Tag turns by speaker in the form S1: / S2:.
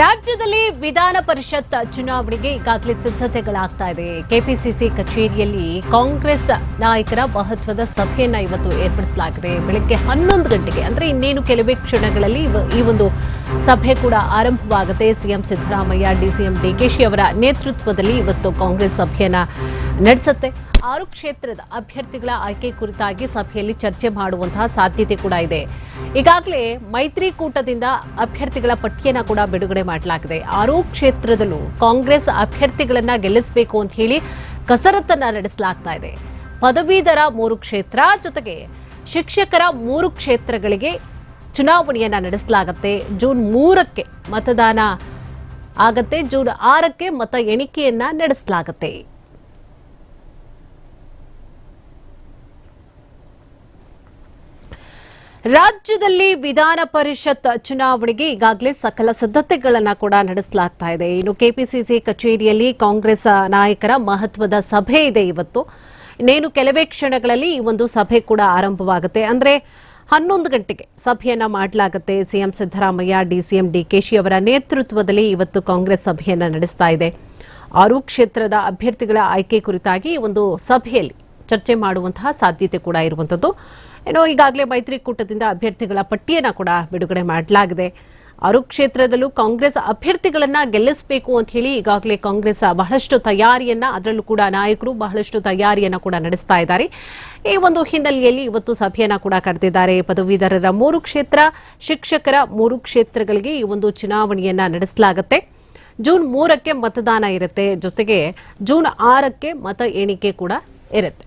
S1: ರಾಜ್ಯದಲ್ಲಿ ವಿಧಾನ ಪರಿಷತ್ ಚುನಾವಣೆಗೆ ಈಗಾಗಲೇ ಸಿದ್ಧತೆಗಳಾಗ್ತಾ ಇದೆ. ಕೆಪಿಸಿಸಿ ಕಚೇರಿಯಲ್ಲಿ ಕಾಂಗ್ರೆಸ್ ನಾಯಕರ ಮಹತ್ವದ ಸಭೆಯನ್ನ ಇವತ್ತು ಏರ್ಪಡಿಸಲಾಗಿದೆ. ಬೆಳಗ್ಗೆ ಹನ್ನೊಂದು ಗಂಟೆಗೆ, ಅಂದ್ರೆ ಇನ್ನೇನು ಕೆಲವೇ ಕ್ಷಣಗಳಲ್ಲಿ ಈ ಒಂದು ಸಭೆ ಕೂಡ ಆರಂಭವಾಗುತ್ತೆ. ಸಿಎಂ ಸಿದ್ದರಾಮಯ್ಯ, ಡಿಸಿಎಂ ಡಿಕೆಶಿ ಅವರ ನೇತೃತ್ವದಲ್ಲಿ ಇವತ್ತು ಕಾಂಗ್ರೆಸ್ ಸಭೆಯನ್ನ ನಡೆಸುತ್ತೆ. ಆರು ಕ್ಷೇತ್ರದ ಅಭ್ಯರ್ಥಿಗಳ ಆಯ್ಕೆ ಕುರಿತಾಗಿ ಸಭೆಯಲ್ಲಿ ಚರ್ಚೆ ಮಾಡುವಂತಹ ಸಾಧ್ಯತೆ ಕೂಡ ಇದೆ. ಈಗಾಗಲೇ ಮೈತ್ರಿಕೂಟದಿಂದ ಅಭ್ಯರ್ಥಿಗಳ ಪಟ್ಟಿಯನ್ನ ಕೂಡ ಬಿಡುಗಡೆ ಮಾಡಲಾಗಿದೆ. ಆರು ಕ್ಷೇತ್ರದಲ್ಲೂ ಕಾಂಗ್ರೆಸ್ ಅಭ್ಯರ್ಥಿಗಳನ್ನ ಗೆಲ್ಲಿಸಬೇಕು ಅಂತ ಹೇಳಿ ಕಸರತ್ತನ್ನ ನಡೆಸಲಾಗ್ತಾ ಇದೆ. ಪದವೀಧರ ಮೂರು ಕ್ಷೇತ್ರ ಜೊತೆಗೆ ಶಿಕ್ಷಕರ ಮೂರು ಕ್ಷೇತ್ರಗಳಿಗೆ ಚುನಾವಣೆಯನ್ನ ನಡೆಸಲಾಗುತ್ತೆ. ಜೂನ್ ಮೂರಕ್ಕೆ ಮತದಾನ ಆಗತ್ತೆ. ಜೂನ್ ಆರಕ್ಕೆ ಮತ ಎಣಿಕೆಯನ್ನ ನಡೆಸಲಾಗುತ್ತೆ. ರಾಜ್ಯದಲ್ಲಿ ವಿಧಾನ ಪರಿಷತ್ ಚುನಾವಣೆಗೆ ಈಗಾಗಲೇ ಸಕಲ ಸಿದ್ಧತೆಗಳನ್ನು ಕೂಡ ನಡೆಸಲಾಗ್ತಾ ಇದೆ. ಇನ್ನು ಕೆಪಿಸಿಸಿ ಕಚೇರಿಯಲ್ಲಿ ಕಾಂಗ್ರೆಸ್ ನಾಯಕರ ಮಹತ್ವದ ಸಭೆ ಇದೆ ಇವತ್ತು. ಇನ್ನೇನು ಕೆಲವೇ ಕ್ಷಣಗಳಲ್ಲಿ ಈ ಒಂದು ಸಭೆ ಕೂಡ ಆರಂಭವಾಗುತ್ತೆ. ಅಂದರೆ ಹನ್ನೊಂದು ಗಂಟೆಗೆ ಸಭೆಯನ್ನ ಮಾಡಲಾಗುತ್ತೆ ಸಿಎಂ ಸಿದ್ದರಾಮಯ್ಯ, ಡಿಸಿಎಂ ಡಿಕೆಶಿ ಅವರ ನೇತೃತ್ವದಲ್ಲಿ ಇವತ್ತು ಕಾಂಗ್ರೆಸ್ ಸಭೆಯನ್ನ ನಡೆಸ್ತಾ ಇದೆ. ಆರು ಕ್ಷೇತ್ರದ ಅಭ್ಯರ್ಥಿಗಳ ಆಯ್ಕೆ ಕುರಿತಾಗಿ ಒಂದು ಸಭೆಯಲ್ಲಿ ಚರ್ಚೆ ಮಾಡುವಂತಹ ಸಾಧ್ಯತೆ ಕೂಡ ಇರುವಂಥದ್ದು. ಏನೋ ಈಗಾಗಲೇ ಮೈತ್ರಿಕೂಟದಿಂದ ಅಭ್ಯರ್ಥಿಗಳ ಪಟ್ಟಿಯನ್ನು ಕೂಡ ಬಿಡುಗಡೆ ಮಾಡಲಾಗಿದೆ. ಆರು ಕ್ಷೇತ್ರದಲ್ಲೂ ಕಾಂಗ್ರೆಸ್ ಅಭ್ಯರ್ಥಿಗಳನ್ನ ಗೆಲ್ಲಿಸಬೇಕು ಅಂತ ಹೇಳಿ ಈಗಾಗಲೇ ಕಾಂಗ್ರೆಸ್ ಬಹಳಷ್ಟು ತಯಾರಿಯನ್ನ, ಅದರಲ್ಲೂ ಕೂಡ ನಾಯಕರು ಬಹಳಷ್ಟು ತಯಾರಿಯನ್ನ ಕೂಡ ನಡೆಸ್ತಾ ಇದ್ದಾರೆ. ಈ ಒಂದು ಹಿನ್ನೆಲೆಯಲ್ಲಿ ಇವತ್ತು ಸಭೆಯನ್ನ ಕೂಡ ಕರೆದಿದ್ದಾರೆ ಪದವೀಧರರ ಮೂರು ಕ್ಷೇತ್ರ, ಶಿಕ್ಷಕರ ಮೂರು ಕ್ಷೇತ್ರಗಳಿಗೆ ಈ ಒಂದು ಚುನಾವಣೆಯನ್ನ ನಡೆಸಲಾಗುತ್ತೆ. ಜೂನ್ ಮೂರಕ್ಕೆ ಮತದಾನ ಇರುತ್ತೆ, ಜೊತೆಗೆ ಜೂನ್ ಆರಕ್ಕೆ ಮತ ಎಣಿಕೆ ಕೂಡ ಇರುತ್ತೆ.